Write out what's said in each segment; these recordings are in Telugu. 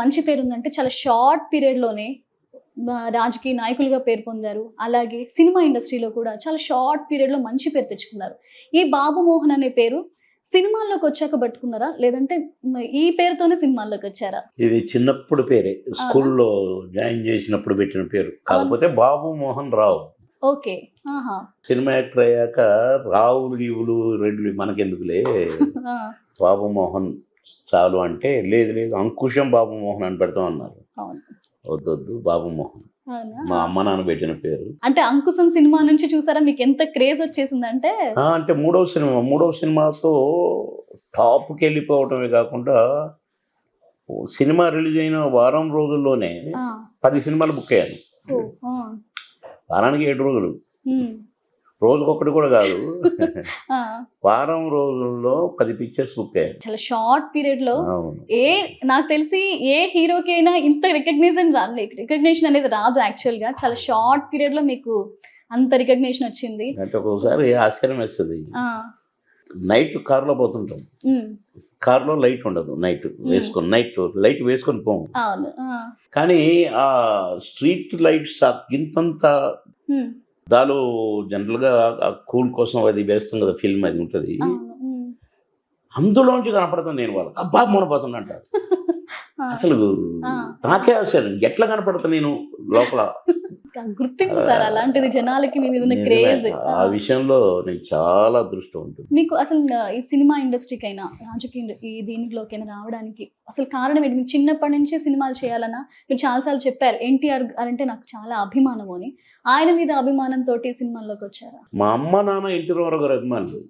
మంచి పేరు ఉందంటే చాలా షార్ట్ పీరియడ్లోనే రాజకీయ నాయకులుగా పేరు పొందారు. అలాగే సినిమా ఇండస్ట్రీలో కూడా చాలా షార్ట్ పీరియడ్లో మంచి పేరు తెచ్చుకున్నారు. ఈ బాబు మోహన్ అనే పేరు సినిమాల్లోకి వచ్చాక పట్టుకున్నారా? లేదంటే ఈ పేరుతోనే సినిమాల్లోకి వచ్చారా? ఇది చిన్నప్పుడు పేరే. స్కూల్లో జాయిన్ చేసినప్పుడు పెట్టిన పేరు. కాకపోతే Babu Mohan Rao. Okay. Cinema actor అయ్యాక రావులు గీవులు రెండు మనకెందుకులే? బాబు మోహన్ చాలు అంటే లేదు లేదు అంకుశం బాబు మోహన్ అని పెడతాం అన్నారు. వద్దొద్దు బాబు మోహన్? మా అమ్మ నాన్న పెట్టిన పేరు. అంటే అంకుశం సినిమా నుంచి చూసారా? మీకు ఎంత క్రేజ్ వచ్చేసిందంటే? ఆ, అంటే మూడవ సినిమా మూడవ సినిమాతో టాప్కి వెళ్ళిపోవటమే కాకుండా సినిమా రిలీజ్ అయిన వారం రోజుల్లోనే పది సినిమాలు బుక్ అయ్యాను. వారానికి ఏడు రోజులు. రోజుకొకటి కూడా కాదు. వారం రోజుల్లో పది పిక్చర్స్ బుక్ అయ్యాయి చాలా షార్ట్ పీరియడ్లో ఏ నాకు తెలిసి ఏ హీరోకి అయినా ఇంత రికగ్నిషన్ రాదు. రికగ్నిషన్ అనేది రాదు యాక్చువల్గా. చాలా షార్ట్ పీరియడ్లో మీకు అంత రికగ్నిషన్ వచ్చింది. అంటే ఒక్కొక్కసారి ఆశ్చర్యం వేస్తుంది. నైట్ కార్లో పోతుంటాం. కార్లో లైట్ ఉండదు నైట్ వేసుకొని నైట్ లైట్ వేసుకొని పోము కానీ ఆ స్ట్రీట్ లైట్స్ ఆ గింతంత ఉమ్, దాలో జనరల్గా ఆ కూల్ కోసం అది వేస్తాం కదా ఫిల్మ్ అది ఉంటుంది. అందులోంచి కనపడతాను నేను వాళ్ళకి. అబ్బా మునపోతున్నా అంటారు అసలు. నాకే ఆశ్చర్యం. ఎట్లా కనపడతా నేను లోపల? గుర్తింపు సార్ అలాంటిది జనాలకి మీ మీద క్రేజ్. ఆ విషయంలో నేను చాలా అదృష్టం ఉంటుంది. మీకు అసలు ఈ సినిమా ఇండస్ట్రీకి అయినా రాజకీయ ఈ దీనిలోకైనా రావడానికి అసలు కారణం ఏంటి? మీకు చిన్నప్పటి నుంచి సినిమాలు చేయాలన్నా మీరు చాలాసార్లు చెప్పారు ఎన్టీఆర్ అంటే నాకు చాలా అభిమానం అని. ఆయన మీద అభిమానంతో సినిమాల్లోకి వచ్చారా? మా అమ్మ నాన్న ఇంటి రామారావు గారు అభిమానులు.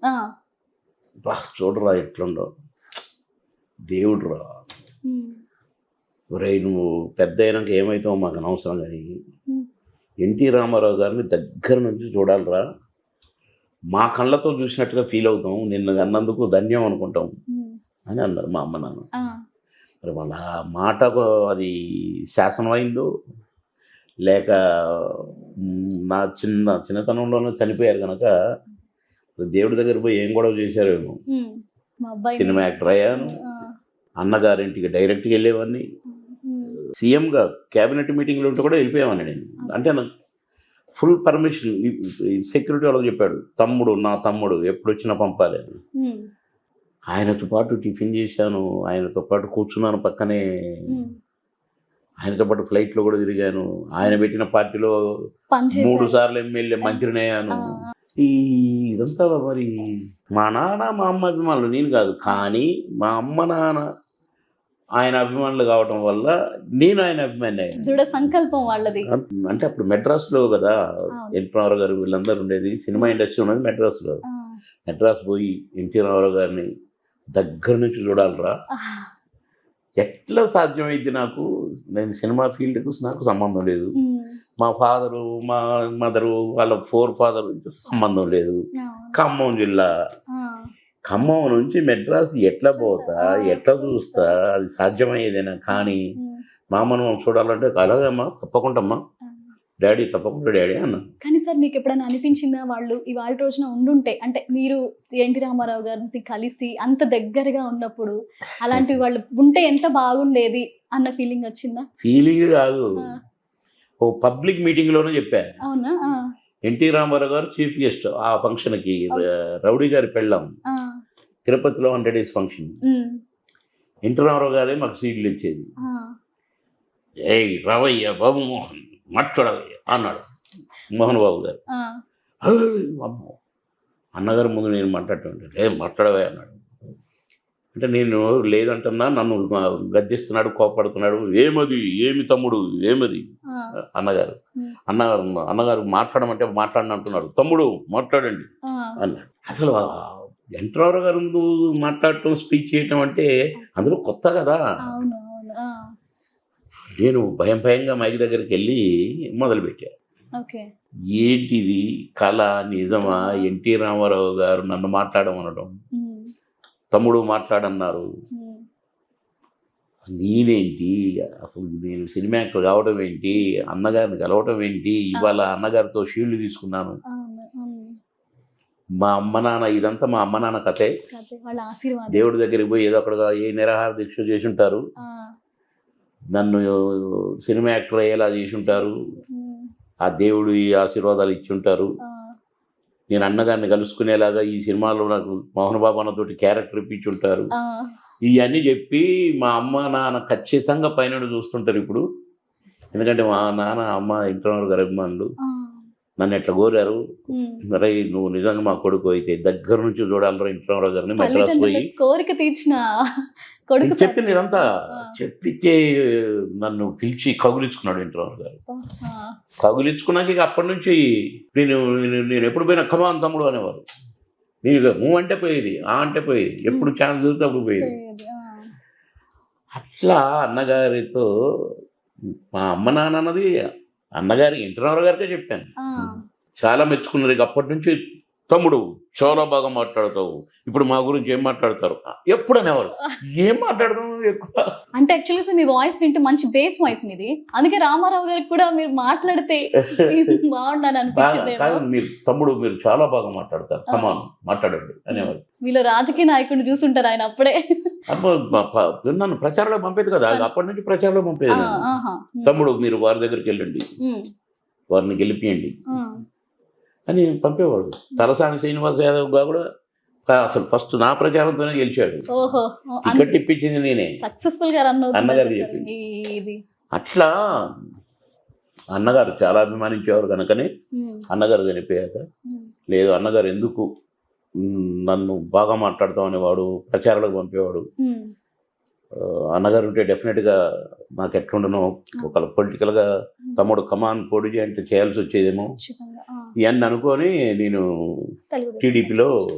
చూడరా ఎట్లుండో దేవుడురా. ఉమ్, ఒరేయ్ నువ్వు పెద్ద అయినాక ఏమవుతావు మాకు అనవసరం కానీ ఎన్టీ రామారావు గారిని దగ్గర నుంచి చూడాలిరా. మా కళ్ళతో చూసినట్టుగా ఫీల్ అవుతాం. నిన్ను అన్నందుకు ధన్యం అనుకుంటాం అని అన్నారు మా అమ్మ నాన్న. మరి వాళ్ళ మాటకు అది శాసనం అయిందో లేక నా చిన్న చిన్నతనంలోనే చనిపోయారు కనుక దేవుడి దగ్గర పోయి ఏం గొడవ చేశారేమో సినిమా యాక్టర్ అయ్యాను. అన్నగారింటికి డైరెక్ట్గా వెళ్ళేవాడిని. సీఎంగా క్యాబినెట్ మీటింగ్లో ఉంటే కూడా వెళ్ళిపోయామని నేను. అంటే నాకు ఫుల్ పర్మిషన్. సెక్యూరిటీ వాళ్ళకి చెప్పాడు తమ్ముడు నా తమ్ముడు ఎప్పుడు వచ్చినా పంపాలి అని ఆయనతో పాటు టిఫిన్ చేశాను ఆయనతో పాటు కూర్చున్నాను పక్కనే. ఆయనతో పాటు ఫ్లైట్లో కూడా తిరిగాను. ఆయన పెట్టిన పార్టీలో మూడు సార్లు ఎమ్మెల్యే మంత్రిని అయ్యాను ఈ ఇదంతా మరి మా నాన్న మా అమ్మ అభిమానులు. నేను కాదు కానీ మా అమ్మ నాన్న ఆయన అభిమానులు కావటం వల్ల నేను ఆయన అభిమాని దృఢ సంకల్పం వాళ్ళది. అంటే అప్పుడు మెడ్రాస్లో కదా అవును. ఎన్టీ రామారావు గారు వీళ్ళందరూ ఉండేది. సినిమా ఇండస్ట్రీ ఉన్నది మెడ్రాస్లో. ఆ, మెడ్రాస్ పోయి ఎన్టీ రామారావు గారిని దగ్గర నుంచి చూడాలిరా. ఎట్లా సాధ్యమైంది నాకు? నేను సినిమా ఫీల్డ్కు నాకు సంబంధం లేదు. మా ఫాదరు మా మదరు వాళ్ళ ఫోర్ ఫాదర్ సంబంధం లేదు. ఖమ్మం జిల్లా. ఖమ్మం నుంచి మెడ్రాస్ ఎట్లా పోతా ఎట్లా చూస్తా అది సాధ్యమయ్యేదేనా? కానీ ఉమ్, మా మనం చూడాలంటే అలాగమ్మా తప్పకుండా ఆ. డాడీ తప్పకుండా డాడీ అన్న. కానీ సార్ మీకు ఎప్పుడైనా అనిపించిందా వాళ్ళు ఇవాళ రోజున ఉండుంటే? అంటే మీరు ఎన్టీ రామారావు గారిని కలిసి అంత దగ్గరగా ఉన్నప్పుడు అలాంటి వాళ్ళు ఉంటే ఎంత బాగుండేది అన్న ఫీలింగ్ వచ్చిందా? ఫీలింగ్ కాదు. ఓ పబ్లిక్ మీటింగ్లోనే చెప్పా. అవునా? ఎన్టీ రామారావు గారు చీఫ్ గెస్ట్ ఆ ఫంక్షన్కి రౌడీ గారి పెళ్ళాం. తిరుపతిలో hundred days function. NT Ramarao గారే మాకు సీట్లు ఇచ్చేది. ఏయ్ రవయ్య బాబు మోహన్ మాట్లాడవయ్య అన్నాడు మోహన్ బాబు గారు. ఆ, "ఏయ్, అమ్మో. అన్నగారు ముందు నేను మాట్లాడుతుంటే ఏ మాట్లాడవే అన్నాడు. అంటే నేను లేదంటున్నా నన్ను గద్దిస్తున్నాడు కోపడుతున్నాడు ఏమది? ఏమి తమ్ముడు? ఏమది? అన్నగారు. అన్నగారు అన్నగారు మాట్లాడమంటే మాట్లాడని అంటున్నారు తమ్ముడు మాట్లాడండి అన్నాడు. అసలు ఎన్టీఆర్ గారు ముందు మాట్లాడటం స్పీచ్ చేయటం అంటే అందులో కొత్త కదా. నేను భయం భయంగా మైక్ దగ్గరికి వెళ్ళి మొదలుపెట్టా ఓకే. ఏంటిది? కళ నిజమా? ఎన్టీ రామారావు గారు నన్ను మాట్లాడమనడం తమ్ముడు మాట్లాడన్నారు. నేనేంటి? అసలు నేను సినిమా యాక్టర్ కావడం ఏంటి? అన్నగారిని కలవటం ఏంటి? ఇవాళ అన్నగారితో షీల్డ్ తీసుకున్నాను. మా అమ్మ నాన్న ఇదంతా మా అమ్మ నాన్న కథే. దేవుడి దగ్గరికి పోయి ఏదో అక్కడ ఏ నిరాహార దీక్ష చేసి ఉంటారు నన్ను సినిమా యాక్టర్ అయ్యేలా చేసి ఉంటారు ఆ దేవుడు ఈ ఆశీర్వాదాలు ఇచ్చి ఉంటారు నేను అన్నగారిని కలుసుకునేలాగా ఈ సినిమాలో నాకు మోహన్ బాబు అన్నతోటి క్యారెక్టర్ ఇప్పించి ఉంటారు ఇవన్నీ చెప్పి మా అమ్మ నాన్న ఖచ్చితంగా పైన చూస్తుంటారు ఇప్పుడు. ఎందుకంటే మా నాన్న అమ్మ ఇంటర్నల్ గారి అభిమానులు నన్ను ఎట్లా కోరారు. మరి నువ్వు నిజంగా మా కొడుకు అయితే దగ్గర నుంచి చూడాలరా ఇంటర్నల్ గారిని మెడ్రాస్ పోయి. కోరిక తీర్చిన కొడుకు చెప్పింది ఇదంతా. చెప్పితే నన్ను పిలిచి కగులించుకున్నాడు ఇంటర్నల్ గారు. కగులించుకున్నాక ఇక అప్పటి నుంచి నేను నేను- ఎప్పుడు పోయినా కమాన్ తమ్ముడు అనేవారు నేను ఊ అంటే పోయేది ఆ అంటే పోయేది ఎప్పుడు ఛాన్స్ దొరికితే అప్పుడు పోయేది. అట్లా అన్నగారితో మా అమ్మ నాన్న అన్నది అన్నగారి ఇంటర్నర్ గారికే చెప్పాను. చాలా మెచ్చుకున్నారు. ఇక అప్పటి నుంచి తమ్ముడు చాలా బాగా మాట్లాడతావు. ఇప్పుడు మా గురించి ఏం మాట్లాడతారు? ఎప్పుడు అనేవారు? ఏం మాట్లాడతావు ఎక్కువ? అంటే యాక్చువల్లీ సార్ మీ వాయిస్ వింటే మంచి బేస్ వాయిస్ మీది. అందుకే రామారావు గారికి కూడా మీరు మాట్లాడితే బాగుండని బాగా అనిపించింది కాదు మీరు తమ్ముడు మీరు చాలా బాగా మాట్లాడతారు. కమాన్ మాట్లాడండి అనేవారు. వీళ్ళు రాజకీయ నాయకుడిని చూసుంటారు ఆయన అప్పుడే. నన్ను ప్రచారంలో పంపేది కదా. అప్పటి నుంచి ప్రచారంలో పంపేది తమ్ముడు మీరు వారి దగ్గరికి వెళ్ళండి. వారిని గెలిపియండి. అని పంపేవాడు. తలసాని శ్రీనివాస్ యాదవ్గా కూడా అసలు ఫస్ట్ నా ప్రచారంతోనే గెలిచాడు. టికెట్ ఇప్పించింది నేనే. సక్సెస్ఫుల్ అవుతుంది చెప్పింది. అట్లా అన్నగారు చాలా అభిమానించేవారు కనుకనే అన్నగారు చనిపోయాక లేదు అన్నగారు ఎందుకు నన్ను బాగా మాట్లాడతాం అనేవాడు ప్రచారాలకు పంపేవాడు. అన్నగారు ఉంటే డెఫినెట్గా నాకు ఎట్లుండనో ఒక పొలిటికల్గా తమ్ముడు కమాన్ పొడి అంటే చేయాల్సి వచ్చేదేమో ఇవన్నీ అనుకొని నేను. టీడీపీలో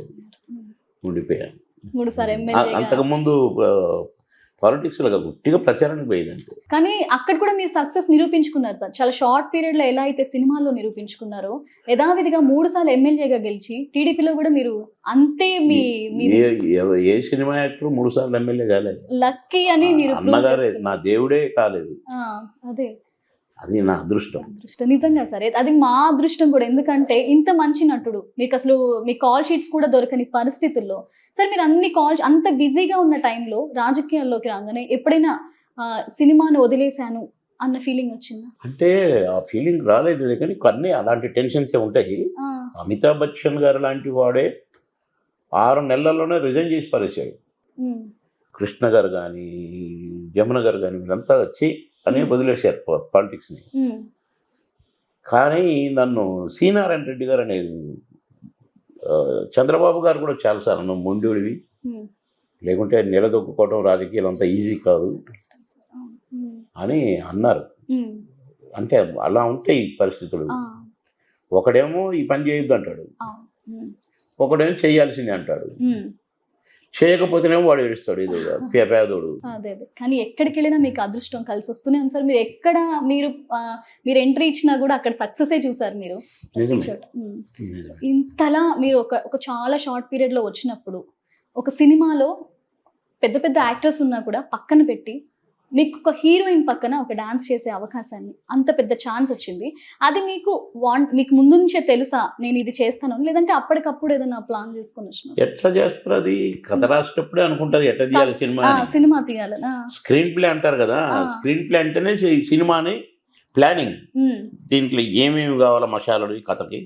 ఉండిపోయాను. అంతకుముందు పాలిటిక్స్లో ఉట్టిగా ప్రచారానికి పోయేదంటే కానీ అక్కడ కూడా మీరు సక్సెస్ నిరూపించుకున్నారు సార్. చాలా షార్ట్ పీరియడ్లో ఎలా అయితే సినిమాల్లో నిరూపించుకున్నారో యథావిధిగా మూడు సార్లు ఎమ్మెల్యేగా గెలిచి టీడీపీలో కూడా మీరు అంతే మీ ఏ సినిమా యాక్టర్ మూడు సార్లు ఎమ్మెల్యే కాలేదు. లక్కీ అని మీరు అన్నగారే. నా దేవుడే కాలేదు. అదే. అది నా అదృష్టం. అదృష్టం. నిజంగా సరే. అది మా అదృష్టం కూడా. ఎందుకంటే ఇంత మంచి నటుడు. మీకు అసలు మీ కాల్ షీట్స్ కూడా దొరకని పరిస్థితుల్లో. సరే మీరు అన్ని కాల్ అంత బిజీగా ఉన్న టైంలో రాజకీయాల్లోకి రాగానే ఎప్పుడైనా సినిమాను వదిలేశాను అన్న ఫీలింగ్ వచ్చిందా? అంటే ఆ ఫీలింగ్ రాలేదు. కానీ కొన్ని అలాంటి టెన్షన్స్ ఉంటాయి. అమితాబ్ బచ్చన్ గారు లాంటి వాడే ఆరు నెలల్లోనే రిజైన్ చేసి పారేశాడు. కృష్ణ గారు కానీ జమున గారు కానీ వీళ్ళంతా వచ్చి అని వదిలేశారు పాలిటిక్స్ని. కానీ నన్ను సీనారాయణ రెడ్డి గారు అనేది చంద్రబాబు గారు కూడా చాలాసార్లు నువ్వు ముందుడివి ఉమ్. లేకుంటే నిలదొక్కుకోవడం రాజకీయాలు అంత ఈజీ కాదు. అని అన్నారు. అంటే అలా ఉంటాయి పరిస్థితులు. ఒకడేమో ఈ పని చేయొద్దు అంటాడు ఒకడేమో చేయాల్సింది అంటాడు. చేయకపోతేనేమో వాడు ఏడుస్తాడు ఇది పేదోడు. అదే అదే. కానీ ఎక్కడికి వెళ్ళినా మీకు అదృష్టం కలిసి వస్తూనే ఉంది సార్ మీరు ఎక్కడ మీరు మీరు ఎంట్రీ ఇచ్చినా కూడా అక్కడ సక్సెసే చూసారు మీరు. ఇంతలా మీరు ఒక ఒక చాలా షార్ట్ పీరియడ్లో వచ్చినప్పుడు ఒక సినిమాలో పెద్ద పెద్ద యాక్టర్స్ ఉన్నా కూడా పక్కన పెట్టి మీకు ఒక హీరోయిన్ పక్కన ఒక డాన్స్ చేసే అవకాశాన్ని అంత పెద్ద ఛాన్స్ వచ్చింది. అది మీకు వాంట్ మీకు ముందు నుంచే తెలుసా నేను ఇది చేస్తాను? లేదంటే అప్పటికప్పుడు ఏదైనా ప్లాన్ చేసుకొని వచ్చిన ఎట్లా చేస్తారు అది? కథ రాసేటప్పుడే అనుకుంటారు ఎట్లా తీయాలి సినిమా. సినిమా తీయాలనా స్క్రీన్ ప్లే అంటారు కదా. స్క్రీన్ ప్లే అంటేనే సినిమాని ప్లానింగ్. దీంట్లో ఏమేమి కావాలా మసాలాలు ఈ కథకి.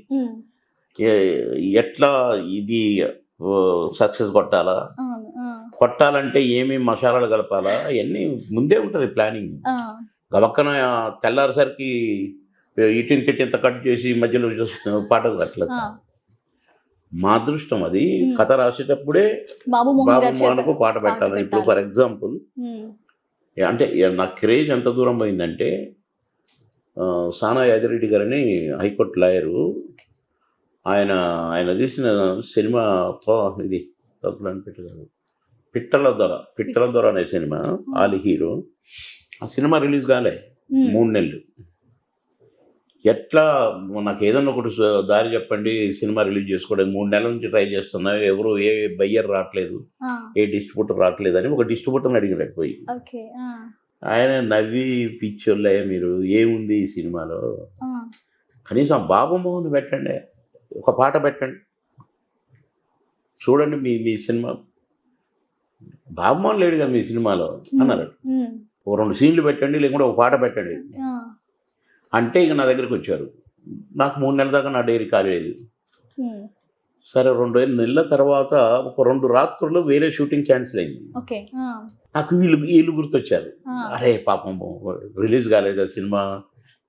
ఎట్లా ఇది సక్సెస్ కొట్టాలా? కొట్టాలంటే ఏమేమి మసాలాలు కలపాలా? అవన్నీ ముందే ఉంటుంది ప్లానింగ్. గవక్కన తెల్లారిసరికి ఇటు తిట్టింత కట్ చేసి మధ్యలో పాట ఆ. మా అదృష్టం అది. కథ రాసేటప్పుడే బాబు మోహన్కు పాట పెట్టాలి. ఇప్పుడు. ఫర్ ఎగ్జాంపుల్ అంటే నా క్రేజ్ ఎంత దూరం పోయిందంటే సానా యాదిరెడ్డి గారని హైకోర్టు లాయరు ఆయన ఆయన తీసిన సినిమా ఇది తప్పులని పెట్టగారు పిట్టల దొర పిట్టల దొర అనే సినిమా ఆలి హీరో. ఆ సినిమా రిలీజ్ కాలే మూడు నెలలు. ఎట్లా నాకు ఏదన్నా ఒకటి దారి చెప్పండి సినిమా రిలీజ్ చేసుకోవడం మూడు నెలల నుంచి ట్రై చేస్తున్నా ఎవరు ఏ బయ్యర్ రావట్లేదు ఏ డిస్ట్రిబ్యూటర్ రావట్లేదు అని ఒక డిస్ట్రిబ్యూటర్ని అడిగినట్టు పోయి. ఆయన నవ్వి పిచ్చోళ్ళే మీరు ఏముంది ఈ సినిమాలో? కనీసం బాబు మోహన్ పెట్టండి ఒక పాట పెట్టండి. చూడండి మీ మీ సినిమా. బాబు మోహన్ లేడుగా మీ సినిమాలో? అన్నారు. ఓ రెండు సీన్లు పెట్టండి లేకుంటే ఒక పాట పెట్టండి. అంటే ఇక నా దగ్గరికి వచ్చారు. నాకు మూడు నెలల దాకా నా డైరీ కాలేదు సరే రెండు నెలల తర్వాత ఒక రెండు రాత్రుల్లో వేరే షూటింగ్ క్యాన్సిల్ అయింది. నాకు వీళ్ళు వీళ్ళు గుర్తొచ్చారు. అరే పాపం రిలీజ్ కాలేదు కదా సినిమా.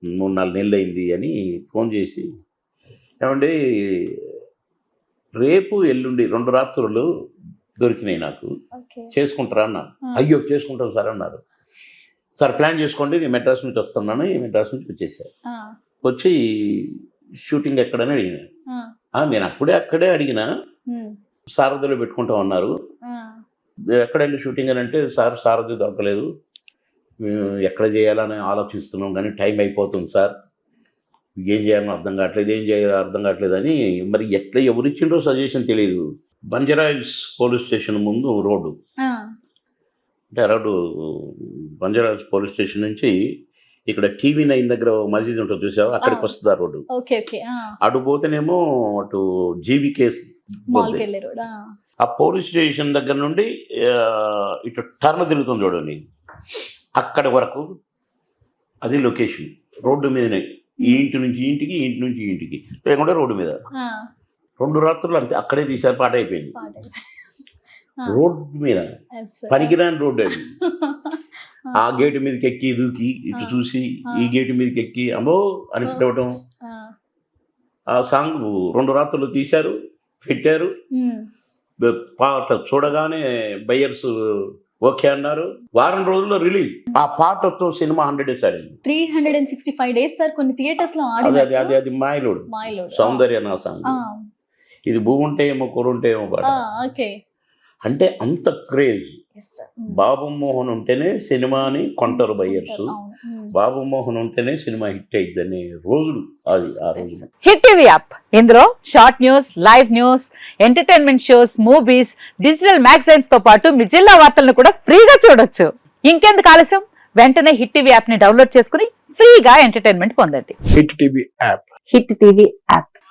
మూడు నాలుగు నెలలు అయింది అని ఫోన్ చేసి ఏమండి రేపు ఎల్లుండి రెండు రాత్రులు దొరికినాయి నాకు. చేసుకుంటారా అన్న అయ్యో చేసుకుంటాం సార్ అన్నారు. సార్ ప్లాన్ చేసుకోండి నేను మెడ్రాస్ నుంచి వస్తున్నాను ఈ మెడ్రాస్ నుంచి వచ్చేసారు. వచ్చి షూటింగ్ ఎక్కడని అడిగిన. ఆ, "ఆ, నేను అప్పుడే అక్కడే అడిగిన సారథిలో పెట్టుకుంటాం అన్నారు. ఆ, ఎక్కడ వెళ్ళి షూటింగ్ అని అంటే సార్ సారథి దొరకలేదు. మేము ఎక్కడ చేయాలని ఆలోచిస్తున్నాం కానీ టైం అయిపోతుంది సార్. ఏం చేయాలని అర్థం కావట్లేదు ఏం చేయాలో అర్థం కావట్లేదు అని మరి ఎట్లా ఎవరిచ్చిండ్రో సజెషన్ తెలియదు బంజరాయిల్స్ పోలీస్ స్టేషన్ ముందు రోడ్డు. అంటే రోడ్డు బంజరాయిల్స్ పోలీస్ స్టేషన్ నుంచి ఇక్కడ టీవీ నైన్ దగ్గర ఓ మస్జిద్ ఉంటుంది చూసావా? అక్కడికి. వస్తుంది ఆ రోడ్డు. అటు పోతేనేమో అటు వెళ్ళే రోడ్ ఆ, పోలీస్ స్టేషన్ దగ్గర నుండి ఇటు టర్న్ తిరుగుతుంది చూడండి. అక్కడి వరకు అది లొకేషన్. రోడ్డు మీదనే. ఈ ఇంటి నుంచి ఇంటికి ఇంటి నుంచి ఇంటికి. లేకుండా రోడ్డు మీద. రెండు రాత్రులు అంతే అక్కడే తీసారు పాట అయిపోయింది. రోడ్డు మీద. పనికిరాని రోడ్డు అది. ఆ గేటు మీదకి ఎక్కి దూకి ఇటు. చూసి. ఈ గేటు మీదకి ఎక్కి అమ్మో అని ఆ. పిలవటం. ఆ, ఆ సాంగ్ రెండు రాత్రులు తీశారు పెట్టారు. పాట చూడగానే బయ్యర్స్ ఓకే అన్నారు. వారం రోజుల్లో రిలీజ్. ఆ పాటతో సినిమా హండ్రెడ్ డేస్ ఆడింది. Three hundred and sixty five days sir కొన్ని థియేటర్స్లో అది అది అది మాయలోడు. మాయలోడ్. సౌందర్య నా సాంగ్. ఇది భూ ఉంటే ఏమో కూరుంటే ఏమో పాట ఆ, ఓకే. అంటే అంత క్రేజ్. ఉమ్. బాబు మోహన్ ఉంటేనే సినిమాని కొంటారు బయ్యర్స్. అవును. ఉమ్. బాబు మోహన్ ఉంటేనే సినిమా హిట్ అయిందనే రోజులు అది ఆ రోజులు. హిట్ టీవీ యాప్ ఇందులో short news live news entertainment shows movies digital మ్యాగజైన్స్తో పాటు మీ జిల్లా వార్తలను కూడా ఫ్రీగా చూడొచ్చు. ఇంకెందుకు ఆలస్యం? వెంటనే హిట్ టీవీ యాప్ని డౌన్లోడ్ చేసుకుని ఫ్రీగా ఎంటర్టైన్మెంట్ పొందండి. Hit TV app hit TV app